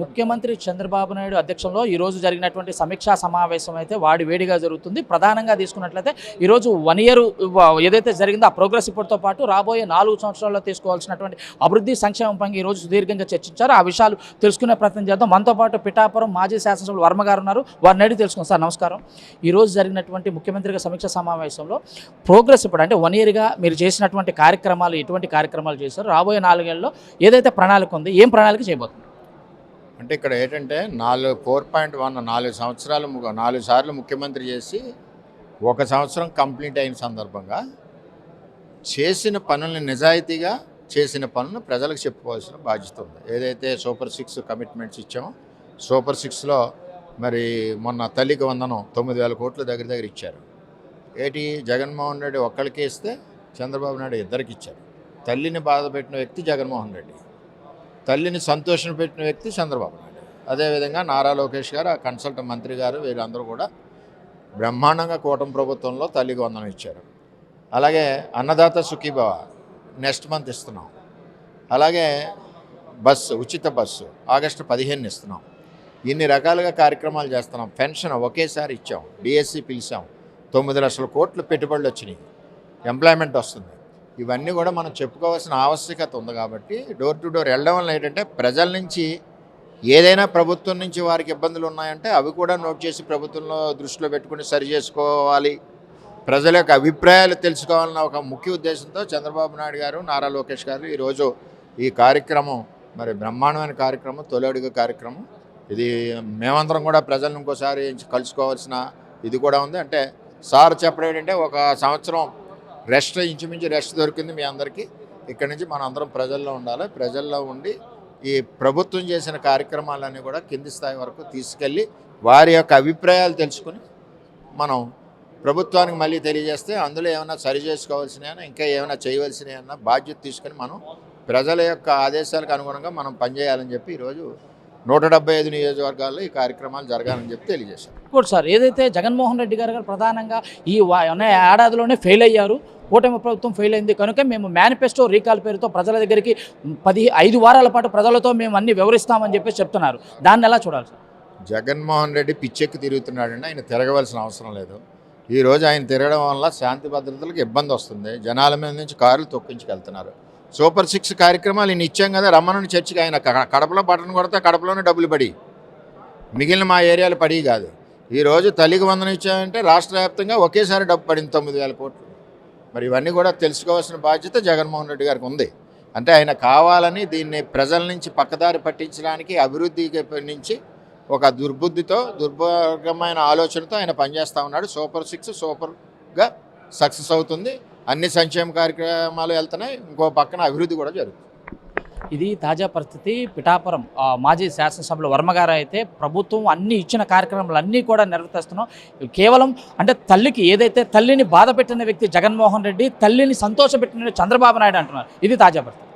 ముఖ్యమంత్రి చంద్రబాబు నాయుడు అధ్యక్షంలో ఈరోజు జరిగినటువంటి సమీక్షా సమావేశం అయితే వాడి వేడిగా జరుగుతుంది. ప్రధానంగా తీసుకున్నట్లయితే ఈరోజు వన్ ఇయర్ ఏదైతే జరిగిందో ఆ ప్రోగ్రెస్ రిపోర్ట్తో పాటు రాబోయే నాలుగు సంవత్సరాల్లో తీసుకోవాల్సినటువంటి అభివృద్ధి సంక్షేమం పైన ఈరోజు సుదీర్ఘంగా చర్చించారు. ఆ విషయాలు తెలుసుకునే ప్రయత్నం చేద్దాం. మనతో పాటు పిఠాపురం మాజీ శాసనసభ్యులు వర్మ గారు ఉన్నారు. వారిని అడిగి తెలుసుకుందాం. సార్ నమస్కారం. ఈరోజు జరిగినటువంటి ముఖ్యమంత్రిగా సమీక్ష సమావేశంలో ప్రోగ్రెస్ ఇప్పుడు అంటే వన్ ఇయర్గా మీరు చేసినటువంటి కార్యక్రమాలు ఎటువంటి కార్యక్రమాలు చేశారు? రాబోయే నాలుగేళ్ళలో ఏదైతే ప్రణాళిక ఉంది ఏం ప్రణాళిక చేయబోతుంది అంటే ఇక్కడ ఏంటంటే నాలుగు ఫోర్ పాయింట్ వన్ నాలుగు సంవత్సరాలు నాలుగు సార్లు ముఖ్యమంత్రి చేసి ఒక సంవత్సరం కంప్లీట్ అయిన సందర్భంగా చేసిన పనుల్ని నిజాయితీగా చేసిన పనులను ప్రజలకు చెప్పుకోవాల్సిన బాధ్యత ఉంది. ఏదైతే సూపర్ సిక్స్ కమిట్మెంట్స్ ఇచ్చామో సూపర్ సిక్స్లో మరి మొన్న తల్లికి వందనం తొమ్మిది వేల కోట్ల దగ్గర దగ్గర ఇచ్చారు. ఏటి జగన్మోహన్ రెడ్డి ఒక్కరికి ఇస్తే చంద్రబాబు నాయుడు ఇద్దరికి ఇచ్చారు. తల్లిని బాధ పెట్టిన వ్యక్తి జగన్మోహన్ రెడ్డి. తల్లిని సంతోషం పెట్టిన వ్యక్తి చంద్రబాబు నాయుడు. అదేవిధంగా నారా లోకేష్ గారు ఆ కన్సల్ట్ మంత్రి గారు వీరందరూ కూడా బ్రహ్మాండంగా కూటమి ప్రభుత్వంలో తల్లికి వందనం ఇచ్చారు. అలాగే అన్నదాత సుఖీభవ నెక్స్ట్ మంత్ ఇస్తున్నాం. అలాగే బస్సు ఉచిత బస్సు ఆగస్టు పదిహేను ఇస్తున్నాం. ఇన్ని రకాలుగా కార్యక్రమాలు చేస్తున్నాం. పెన్షన్ ఒకేసారి ఇచ్చాం. డిఎస్సి పిలిచాం. తొమ్మిది లక్షల కోట్లు పెట్టుబడులు వచ్చినాయి. ఎంప్లాయ్మెంట్ వస్తుంది. ఇవన్నీ కూడా మనం చెప్పుకోవాల్సిన ఆవశ్యకత ఉంది కాబట్టి డోర్ టు డోర్ వెళ్ళడం వల్ల ఏంటంటే ప్రజల నుంచి ఏదైనా ప్రభుత్వం నుంచి వారికి ఇబ్బందులు ఉన్నాయంటే అవి కూడా నోట్ చేసి ప్రభుత్వంలో దృష్టిలో పెట్టుకుని సరి చేసుకోవాలి. ప్రజల యొక్క అభిప్రాయాలు తెలుసుకోవాలన్న ఒక ముఖ్య ఉద్దేశంతో చంద్రబాబు నాయుడు గారు నారా లోకేష్ గారు ఈరోజు ఈ కార్యక్రమం మరి బ్రహ్మాండమైన కార్యక్రమం తొలి అడుగు కార్యక్రమం. ఇది మేమందరం కూడా ప్రజలను ఇంకోసారి కలుసుకోవాల్సిన ఇది కూడా ఉంది. అంటే సార్ చెప్పడం ఏంటంటే ఒక సంవత్సరం రెస్ట్ ఇంచుమించు రెస్ట్ దొరికింది మీ అందరికీ. ఇక్కడి నుంచి మనం అందరం ప్రజల్లో ఉండాలి. ప్రజల్లో ఉండి ఈ ప్రభుత్వం చేసిన కార్యక్రమాలన్నీ కూడా కింది స్థాయి వరకు తీసుకెళ్ళి వారి యొక్క అభిప్రాయాలు తెలుసుకుని మనం ప్రభుత్వానికి మళ్ళీ తెలియజేస్తే అందులో ఏమైనా సరి చేసుకోవాల్సినవి ఇంకా ఏమైనా చేయవలసినవి బాధ్యత తీసుకొని మనం ప్రజల యొక్క ఆదేశాలకు అనుగుణంగా మనం పనిచేయాలని చెప్పి ఈరోజు నూట డెబ్బై ఐదు నియోజకవర్గాల్లో ఈ కార్యక్రమాలు జరగాలని చెప్పి తెలియజేశారు. ఇంకోటి సార్ ఏదైతే జగన్మోహన్ రెడ్డి గారు గారు ప్రధానంగా ఈ ఏడాదిలోనే ఫెయిల్ అయ్యారు కూటమి ప్రభుత్వం ఫెయిల్ అయింది. కనుక మేము మేనిఫెస్టో రీకాల్ పేరుతో ప్రజల దగ్గరికి పది ఐదు వారాల పాటు ప్రజలతో మేము అన్ని వివరిస్తామని చెప్పేసి చెప్తున్నారు. దాన్ని ఎలా చూడాలి సార్? జగన్మోహన్ రెడ్డి పిచ్చెక్కి తిరుగుతున్నాడండి ఆయన తిరగవలసిన అవసరం లేదు. ఈ రోజు ఆయన తిరగడం వల్ల శాంతి భద్రతలకు ఇబ్బంది వస్తుంది. జనాల మీద నుంచి కార్లు తొక్కించుకెళ్తున్నారు. సూపర్ సిక్స్ కార్యక్రమాలు ఈయన ఇచ్చాం కదా రమ్మనని చర్చికి ఆయన కడపలో బటన్ కొడితే కడపలోనే డబ్బులు పడి. మిగిలిన మా ఏరియాలు పడి కాదు. ఈరోజు తల్లికి వందనం ఇచ్చామంటే రాష్ట్ర వ్యాప్తంగా ఒకేసారి డబ్బు పడింది తొమ్మిది వేల కోట్లు. మరి ఇవన్నీ కూడా తెలుసుకోవాల్సిన బాధ్యత జగన్మోహన్ రెడ్డి గారికి ఉంది. అంటే ఆయన కావాలని దీన్ని ప్రజల నుంచి పక్కదారి పట్టించడానికి అభివృద్ధికి నుంచి ఒక దుర్బుద్ధితో దుర్భాగమైన ఆలోచనతో ఆయన పనిచేస్తూ ఉన్నాడు. సూపర్ సిక్స్ సూపర్గా సక్సెస్ అవుతుంది. అన్ని సంక్షేమ కార్యక్రమాలు వెళ్తున్నాయి. ఇంకో పక్కన అభివృద్ధి కూడా జరుగుతుంది. ఇది తాజా పరిస్థితి. పిఠాపురం మాజీ శాసనసభ్యులు వర్మగారు అయితే ప్రభుత్వం అన్ని ఇచ్చిన కార్యక్రమాలు అన్నీ కూడా నిర్వర్తిస్తున్నాం కేవలం అంటే తల్లికి ఏదైతే తల్లిని బాధ పెట్టిన వ్యక్తి జగన్మోహన్ రెడ్డి తల్లిని సంతోషపెట్టిన చంద్రబాబు నాయుడు అంటున్నారు. ఇది తాజా పరిస్థితి.